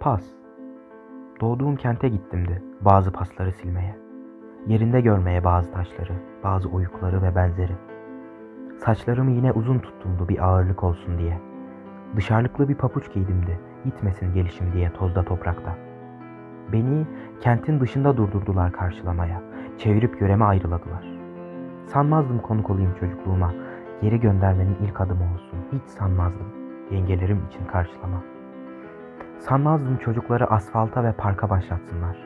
Pas. Doğduğum kente gittimdi bazı pasları silmeye. Yerinde görmeye bazı taşları, bazı oyukları ve benzeri. Saçlarımı yine uzun tuttumdu bir ağırlık olsun diye. Dışarılıklı bir papuç giydimdi, gitmesin gelişim diye tozda toprakta. Beni kentin dışında durdurdular karşılamaya, çevirip yöreme ayrıladılar. Sanmazdım konuk olayım çocukluğuma, geri göndermenin ilk adımı olsun, hiç sanmazdım yengelerim için karşılama. Sanmazdım çocukları asfalta ve parka başlatsınlar.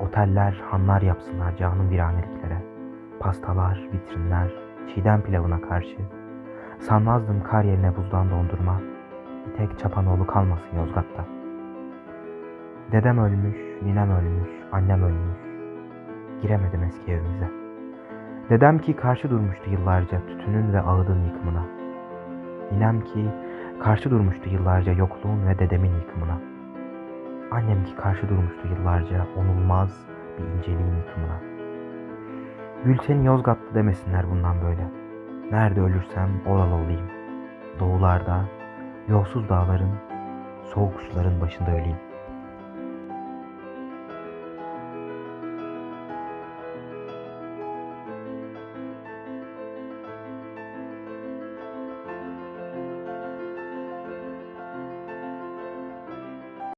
Oteller, hanlar yapsınlar canım viraneliklere. Pastalar, vitrinler, çiğdem pilavına karşı. Sanmazdım kar yerine buzdan dondurma. Bir tek çapanoğlu kalmasın Yozgat'ta. Dedem ölmüş, ninem ölmüş, annem ölmüş. Giremedim eski evimize. Dedem ki karşı durmuştu yıllarca tütünün ve ağıdın yıkımına. Ninem ki karşı durmuştu yıllarca yokluğun ve dedemin yıkımına. Annem ki karşı durmuştu yıllarca onulmaz bir inceliğin yıkımına. Gülten Yozgatlı demesinler bundan böyle. Nerede ölürsem oralı olayım. Doğularda, yolsuz dağların, soğuk suların başında öleyim.